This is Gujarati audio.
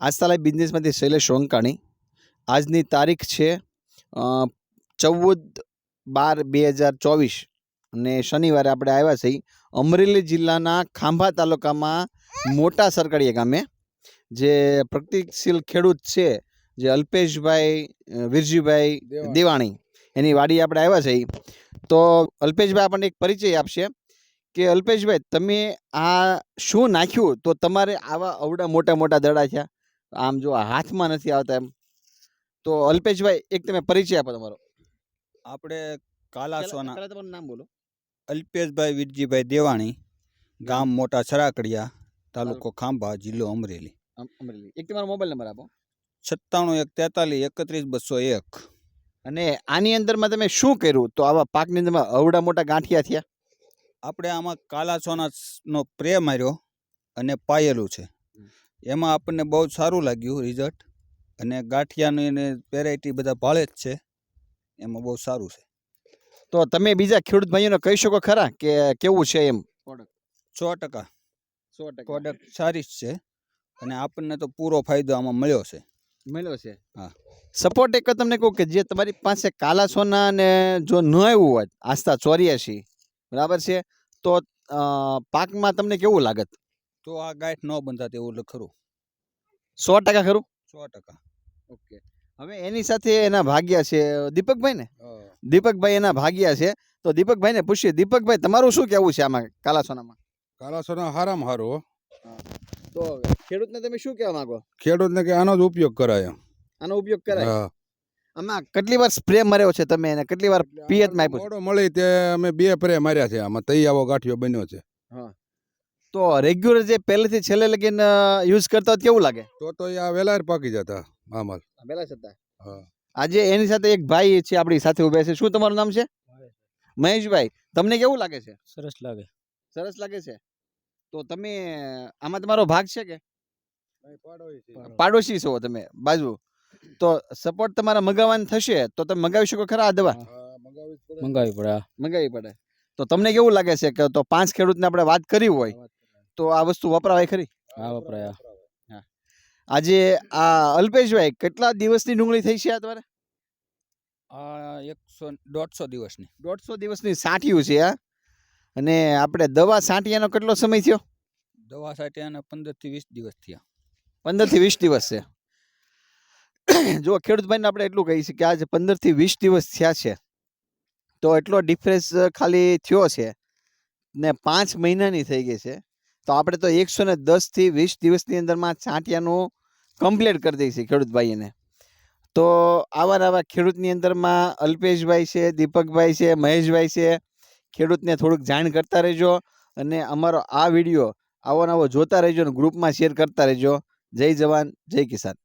આજતાલાઈ બિઝનેસમાંથી શૈલેષ રોંકાણી આજની તારીખ છે ચૌદ બાર બે હજાર ચોવીસ અને શનિવારે આપણે આવ્યા છીએ અમરેલી જિલ્લાના ખાંભા તાલુકામાં મોટા સરકડીયા ગામે જે પ્રગતિશીલ ખેડૂત છે જે અલ્પેશભાઈ વિરજીભાઈ. દેવાણી એની વાડી આપણે આવ્યા છીએ. તો અલ્પેશભાઈ આપણને એક પરિચય આપશે કે અલ્પેશભાઈ તમે આ શું નાખ્યું? તો તમારે આવા અવડા મોટા મોટા દડા થયા. આમ જો હાથમાં નથી આવતા એમ. તો અલ્પેશભાઈ એક તમે પરિચય આપો તમારો. આપણે કાલા પહેલા- તમારું નામ બોલો. અલ્પેશભાઈ વિરજીભાઈ દેવાણી ગામ મોટા છરાકડિયા તાલુકો ખાંભા જિલ્લો અમરેલી. અમરેલી. એક તમારો મોબાઈલ નંબર આપો. સત્તાણું એક તેતાલીસ એકત્રીસ બસો એક. અને આની અંદરમાં તમે શું કર્યું? તો આવા પાકની અંદરમાં અવડા મોટા ગાંઠિયા થયા? આપણે આમાં કાલા સોનાનો પ્રે માર્યો અને પાયેલું છે. એમાં આપણને બહુ સારું લાગ્યું રિઝલ્ટ અને ગાંઠિયાની એને વેરાયટી બધા ભાળે જ છે. એમાં બહુ સારું છે. તો તમે બીજા ખેડૂત ભાઈઓને કહી શકો ખરા કે કેવું છે એમ? સો ટકા. સો ટકા. પ્રોડક્ટ સારી જ છે. અને આપણને તો પૂરો ફાયદો આમાં મળ્યો છે. મળ્યો છે. હા. સપોર્ટ એક તમને કહું કે જે તમારી પાસે કાલા સોના ને જો ન આવ્યું હોત આસ્તા ચોર્યાસી બરાબર છે? તો પાકમાં તમને કેવું લાગત? તો આ ગાંઠ ન બંધાતી એવું ખરું. સો ટકા ખરું? સો ટકા. ઓકે. હવે એની સાથે એના ભાગ્યા છે દીપકભાઈ ને દીપકભાઈ એના ભાગ્યા છે. તો દીપકભાઈને પૂછીએ દીપકભાઈ તમારું શું કેવું છે આમાં કાલાસોનામાં કાલાસોના હારામ હારો. તો ખેડૂતને તમે શું કહેવા માંગો? ખેડૂતને કે આનો જ ઉપયોગ કરાય આનો ઉપયોગ કરાય? હા. આમાં કેટલી વાર સ્પ્રે માર્યો છે તમે એને? કેટલી વાર પિયતમાં આપ્યો મળી તે અમે બે સ્પ્રે માર્યા છે. આમાં તૈયાવો ગાંઠિયો બન્યો છે. તો રેગ્યુલર જે પહેલેથી છેલ્લે લગીન યુઝ કરતા હોય કેવું લાગે? તો તો આ વેલા પાકી જતા મામલ. પેલા છતાં હા. આજે એની સાથે એક ભાઈ છે આપણી સાથે ઊભા છે. શું તમારું નામ છે? મહેશભાઈ. તમને કેવું લાગે છે? સરસ લાગે. સરસ લાગે છે? તો તમે આમાં તમારો ભાગ છે કે? પાડોશી છો. તમે બાજુ. તો સપોર્ટ તમારા મગાવવાનું થશે તો તમે મગાવી શકો ખરા આ દવા? મંગાવી પડે. મગાવી પડે. તો તમને કેવું લાગે છે કે તો પાંચ ખેડૂતને આપણે વાત કરી હોય તો આ વસ્તુ વપરાવાય ખરી? આ વપરાય હા. આજે આ અલ્પેશભાઈ કેટલા દિવસની ડુંગળી થઈ છે આ તમારે? એકસો દોઢસો દિવસની. દોઢસો દિવસની સાંઠિયું છે આ અને આપણે દવા સાંટિયાનો કેટલો સમય થયો? દવા સાથે અને પંદરથી વીસ દિવસ થયા. પંદરથી વીસ દિવસ છે. જો ખેડૂત ભાઈને આપણે એટલું કહીએ છીએ કે આજે પંદરથી વીસ દિવસ થયા છે તો એટલો ડિફરન્સ ખાલી થયો છે ને પાંચ મહિનાની થઈ ગઈ છે. તો આપણે તો એકસો ને દસથી વીસ દિવસની અંદરમાં છાંટિયાનું કમ્પ્લીટ કરી દઈએ છીએ ખેડૂત તો આવા આવા ખેડૂતની અંદરમાં અલ્પેશભાઈ છે, દીપકભાઈ છે, મહેશભાઈ છે, ખેડૂતને થોડુંક જાણ કરતા રહેજો અને અમારો આ વીડિયો આવો નવો જોતા રહેજો અને ગ્રુપમાં શેર કરતા રહેજો. જય જવાન, જય કિસાન.